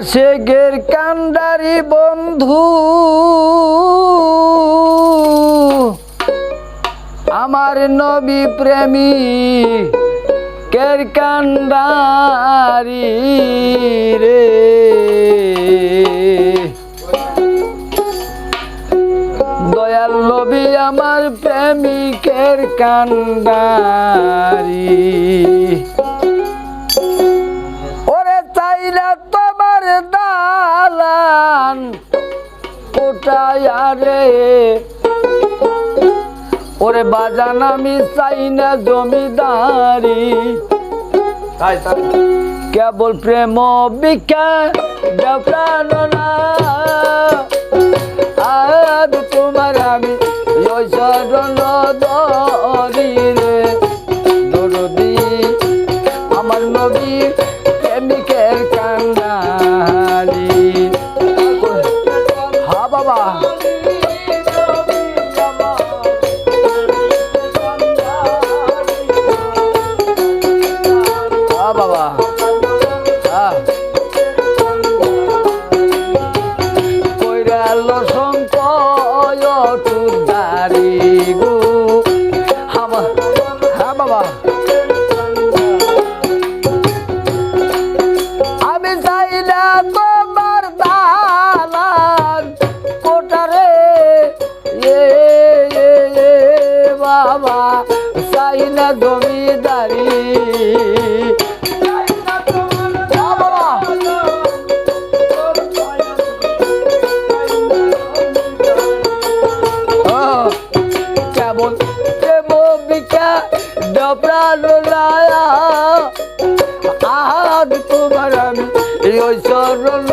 আশেগের কান্ডারি বন্ধু। আমার নবী প্রেমী কের কান্ডারি রে। দয়াল নবী আমার প্রেমিকের কান্ডারি। দালান কোটায়া রে। ওরে বাজান আমি চাই না জমিদারি। কেবল প্রেম বিকা দেপ্রাণনা কইরাল সংকয় তুদারি গো। হামা হা বাবা। আমি চাই না তোমার দালান কোটারে। এ, বাবা চাই না জমিদারি। ডপ্রাণায়া আহাদ তোমার আমি ওই সরল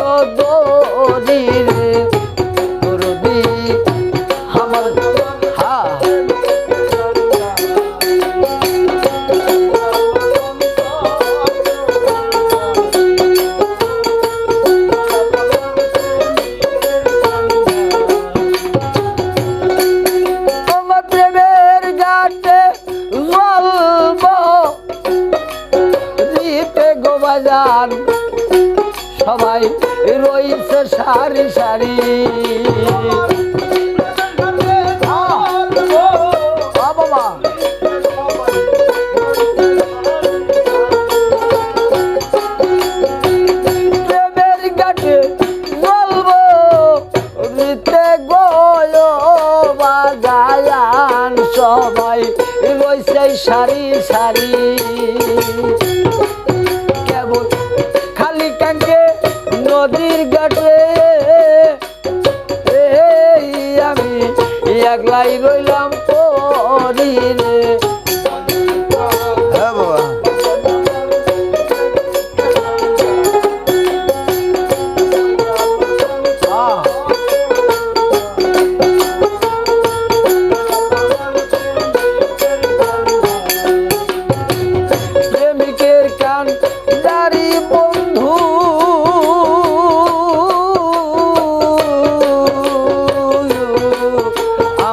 রয়েছে সারি সারি। সবাই রয়েছে সারি সারি। একলাই রইলাম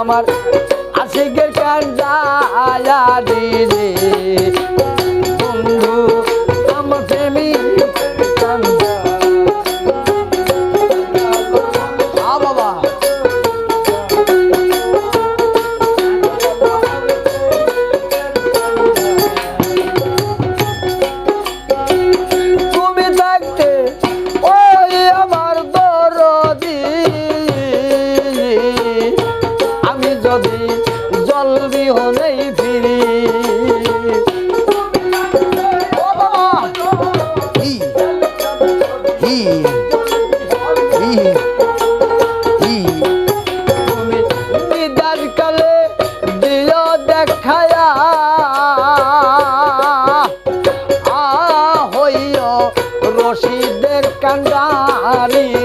আমার আশিকের কান জল বিহনেই ফিরি রশিদের কান্ডারি।